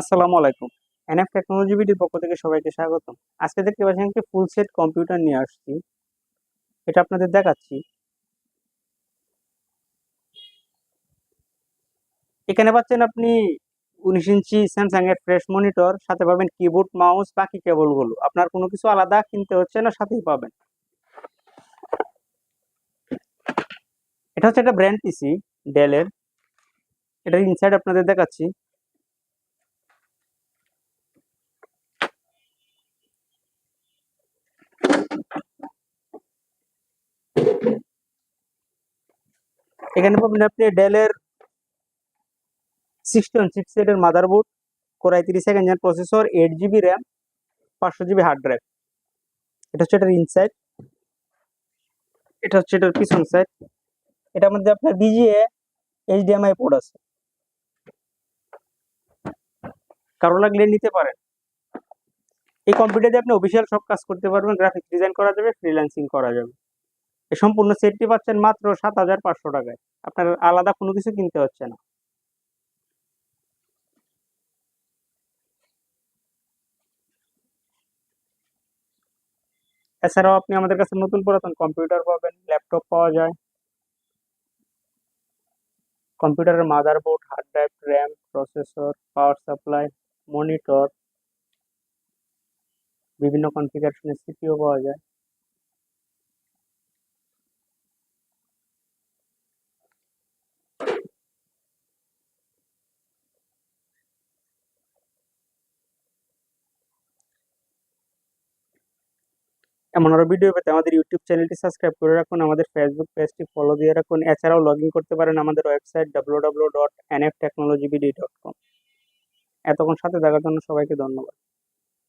আসসালামু আলাইকুম। NF technology বিডির পক্ষ থেকে সবাইকে স্বাগতম। আজকে দেখতে পাচ্ছেন একটি ফুল সেট কম্পিউটার নিয়ে আসছি। এটা আপনাদের দেখাচ্ছি। এখানে পাচ্ছেন আপনি উনিশ ইঞ্চি স্যামসাং এর ফ্রেশ মনিটর সাথে পাবেন কিবোর্ড মাউস বাকি কেবলগুলো আপনার কোনো কিছু আলাদা কিনতে হচ্ছে না, সাথেই পাবেন। এটা হচ্ছে একটা ব্র্যান্ড পিসি ডেলের এটার ইনসাইড আপনাদের দেখাচ্ছি। এখানে পাবেন আপনি ডেলের সিক্সটি ওয়ান সিক্স এর মাদারবোর্ড কোরাই তিরিশ second gen processor eight GB RAM পাঁচশো জিবি হার্ড ড্রাইভ এটা হচ্ছে এটার ইনসাইড এটা হচ্ছে এটার পিছন সাইড এটার মধ্যে আপনার বিজিএ এইচডিএমআই পোর্ট আছে। কারও লাগলে নিতে পারেন। এই কম্পিউটার আপনি অফিসিয়াল সব কাজ করতে পারবেন গ্রাফিক্স ডিজাইন করা যাবে ফ্রিল্যান্সিং করা যাবে। সম্পূর্ণ সেটটি পাচ্ছেন মাত্র সাত হাজার পাঁচশো টাকায়। আপনার আলাদা কোনো কিছু কিনতে হচ্ছে না। এছাড়াও আপনি আমাদের কাছে নতুন পুরাতন কম্পিউটার পাবেন, ল্যাপটপ পাওয়া যায়। কম্পিউটারের motherboard, hard drive, RAM, processor, power supply, monitor, বিভিন্ন কনফিগারেশনের সিপিও পাওয়া যায়। এমন আরও ভিডিও পেতে আমাদের ইউটিউব চ্যানেলটি সাবস্ক্রাইব করে রাখুন, আমাদের ফেসবুক পেজটি ফলো দিয়ে রাখুন। এছাড়াও লগ করতে পারেন আমাদের website W W dot N F technology dot com এতক্ষণ সাথে দেখার জন্য সবাইকে ধন্যবাদ।